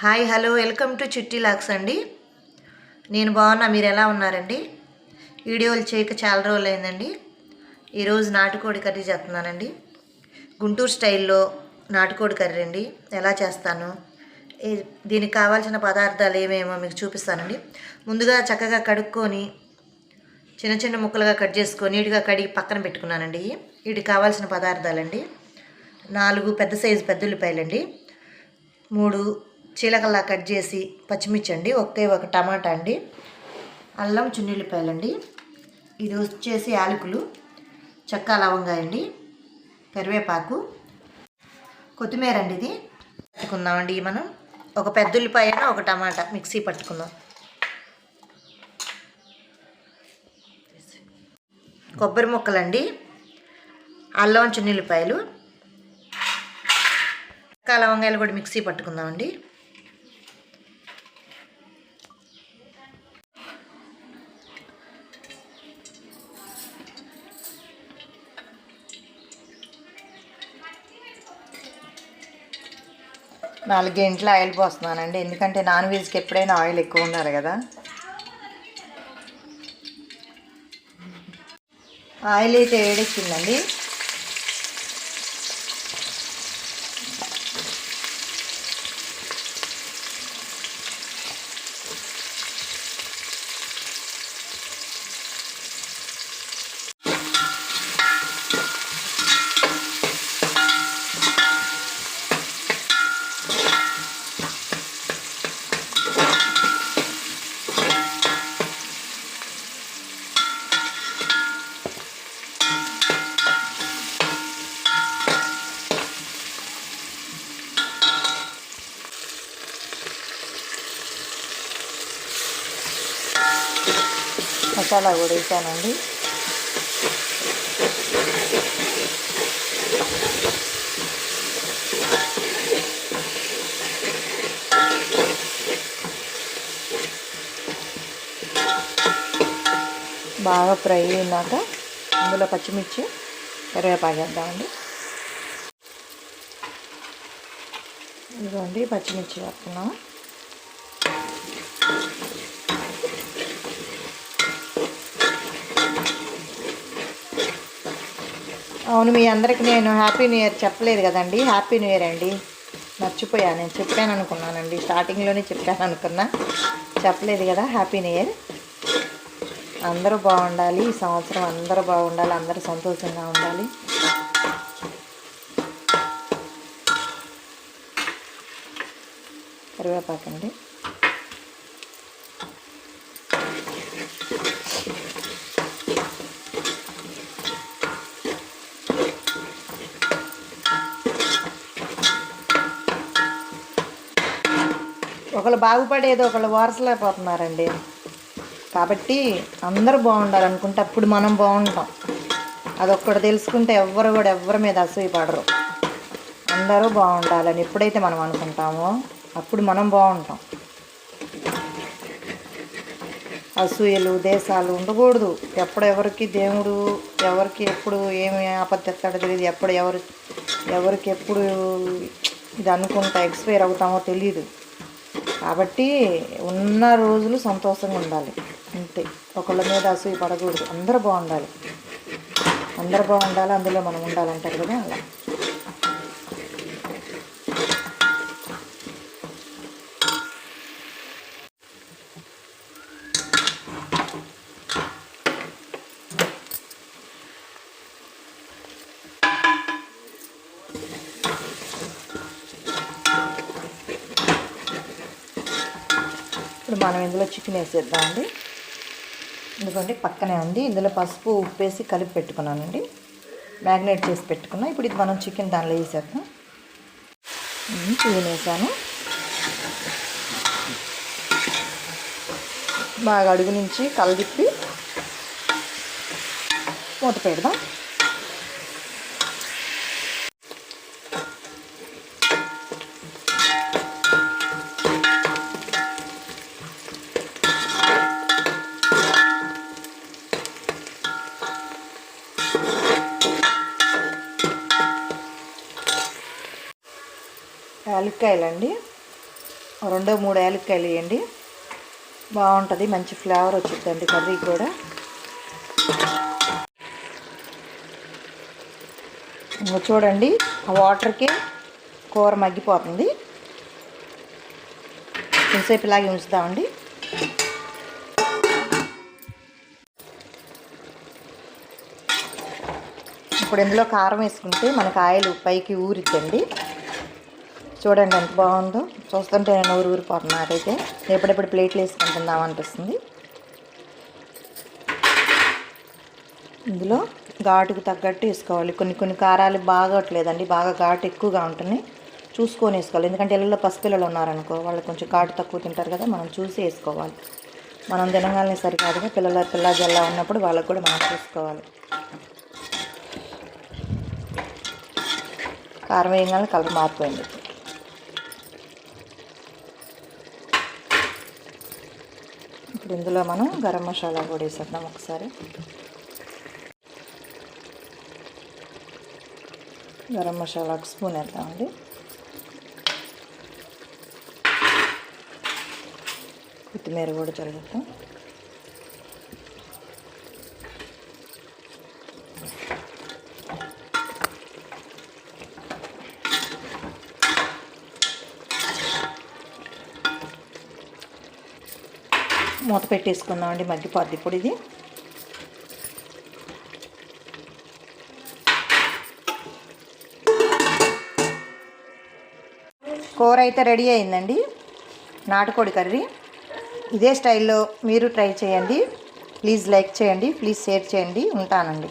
Hi hello welcome to చిట్టి లాక్స్ అండి. నేను బాగున్నా మీరు ఎలా ఉన్నారండి? వీడియోలు చేయక చాలా రోజులు అయిందండి ఈరోజు నాటుకోడి కర్రీ చేస్తున్నానండి. గుంటూరు స్టైల్లో నాటుకోడి కర్రీ అండి. ఎలా చేస్తాను? దీనికి కావాల్సిన పదార్థాలు ఏమేమో మీకు చూపిస్తానండి. ముందుగా చక్కగా కడుక్కొని చిన్న చిన్న ముక్కలుగా కట్ చేసుకొని నీట్గా కడిగి పక్కన పెట్టుకున్నానండి. వీటికి కావాల్సిన పదార్థాలండి. నాలుగు పెద్ద సైజు పెద్ద ఉల్లిపాయలండి. మూడు చీలకల్లా కట్ చేసి పచ్చిమిర్చి అండి ఒకే ఒక టమాటా అండి అల్లం చున్నిల్లిపాయలండి ఇది వచ్చేసి యాలకులు చెక్క లవంగాయ అండి కరివేపాకు కొత్తిమీర అండి ఇది. పట్టుకుందామండి మనం. ఒక పెద్ద ఉల్లిపాయ ఒక టమాటా మిక్సీ పట్టుకుందాం. కొబ్బరి ముక్కలండి అల్లం చున్నిల్లిపాయలు చెక్క లవంగాయలు కూడా మిక్సీ పట్టుకుందామండి. నాలుగు గంటల ఆయిల్ పోస్తున్నానండి. ఎందుకంటే నాన్ వెజ్కి ఎప్పుడైనా ఆయిల్ ఎక్కువ ఉండాలి కదా. ఆయిల్ అయితే వేడెక్కిందండి. మసాలా కూడా వేసానండి. బాగా ఫ్రై అయినాక అందులో పచ్చిమిర్చి కరివేపాకు వేద్దామండి. ఇదిగోండి పచ్చిమిర్చి వేస్తున్నాము అవును మీ అందరికి నేను హ్యాపీ న్యూ ఇయర్ చెప్పలేదు కదండి. హ్యాపీ న్యూ ఇయర్ అండి. మర్చిపోయా నేను చెప్పాను అనుకున్నానండి. స్టార్టింగ్లోనే చెప్పాను అనుకున్నా. చెప్పలేదు కదా హ్యాపీ న్యూ ఇయర్ అందరూ బాగుండాలి ఈ సంవత్సరం అందరూ బాగుండాలి అందరూ సంతోషంగా ఉండాలి. కరివేపాకండి. ఒకళ్ళు బాగుపడేది ఒకళ్ళు వారసలేకపోతున్నారండి కాబట్టి అందరూ బాగుండాలనుకుంటే అప్పుడు మనం బాగుంటాం. అదొక్కటి తెలుసుకుంటే ఎవ్వరు కూడా ఎవరి మీద అసూయపడరు అందరూ బాగుండాలని ఎప్పుడైతే మనం అనుకుంటామో అప్పుడు మనం బాగుంటాం. అసూయలు దేశాలు ఉండకూడదు. ఎప్పుడు ఎవరికి దేవుడు ఎవరికి ఎప్పుడు ఏమి ఆపత్తిస్తాడో తెలియదు ఎప్పుడు ఎవరు ఎవరికి ఎప్పుడు ఇది అనుకుంటా ఎక్స్పైర్ అవుతామో తెలియదు కాబట్టి ఉన్న రోజులు సంతోషంగా ఉండాలి. అంతే ఒకళ్ళ మీద అసూయ పడకూడదు. అందరూ బాగుండాలి. అందరూ బాగుండాలి అందులో మనం ఉండాలంటారు కదా అలా. ఇప్పుడు మనం ఇందులో చికెన్ వేసేద్దామండి ఎందుకంటే పక్కనే ఉంది ఇందులో పసుపు ఉప్పు వేసి కలిపి పెట్టుకున్నానండి. మ్యాగ్నేట్ చేసి పెట్టుకున్నాం. ఇప్పుడు ఇది మనం చికెన్ దానిలో వేసేద్దాం. చికెన్ వేసాను. బాగా అడుగు నుంచి కలదిప్పి మూత పెడదాం. యాలక్కాయలండి. రెండో మూడు యాలక్కాయలు వేయండి. బాగుంటుంది మంచి ఫ్లేవర్ వచ్చిందండి కర్రీ కూడా. ఇంకా చూడండి ఆ వాటర్కి కూర మగ్గిపోతుంది. కొంచెంసేపు ఇలాగే ఉంచుదామండి. ఇప్పుడు ఇందులో కారం వేసుకుంటే మనకు ఆయిల్ పైకి ఊరిద్దండి. చూడండి ఎంత బాగుందో. చూస్తుంటే నేను ఊరు ఊరిపోతున్నా నాకైతే ఎప్పుడెప్పుడు ప్లేట్లు వేసుకుంటుందాం అనిపిస్తుంది. ఇందులో ఘాటుకు తగ్గట్టు వేసుకోవాలి. కొన్ని కొన్ని కారాలు బాగోట్లేదండి బాగా ఘాటు ఎక్కువగా ఉంటుంది చూసుకొని వేసుకోవాలి. ఎందుకంటే ఇళ్ళలో పసిపిల్లలు ఉన్నారనుకో వాళ్ళు కొంచెం ఘాటు తక్కువ తింటారు కదా మనం చూసి వేసుకోవాలి. మనం తినగానే సరికాదుగా పిల్లల పిల్ల జల్లా ఉన్నప్పుడు వాళ్ళకు కూడా మనం చూసుకోవాలి. కారం వేయగానే కలర్ మారిపోయింది. ఇప్పుడు ఇందులో మనం గరం మసాలా కూడా వేసేద్దాం ఒకసారి. గరం మసాలా ఒక స్పూన్ వేద్దామండి. కొత్తిమీర కూడా చల్లుతాం మూత పెట్టేసుకుందామండి మగ్గిపోద్ది ఇప్పుడు ఇది. కూర అయితే రెడీ అయిందండి నాటుకోడి కర్రీ. ఇదే స్టైల్లో మీరు ట్రై చేయండి ప్లీజ్ లైక్ చేయండి ప్లీజ్ షేర్ చేయండి ఉంటానండి.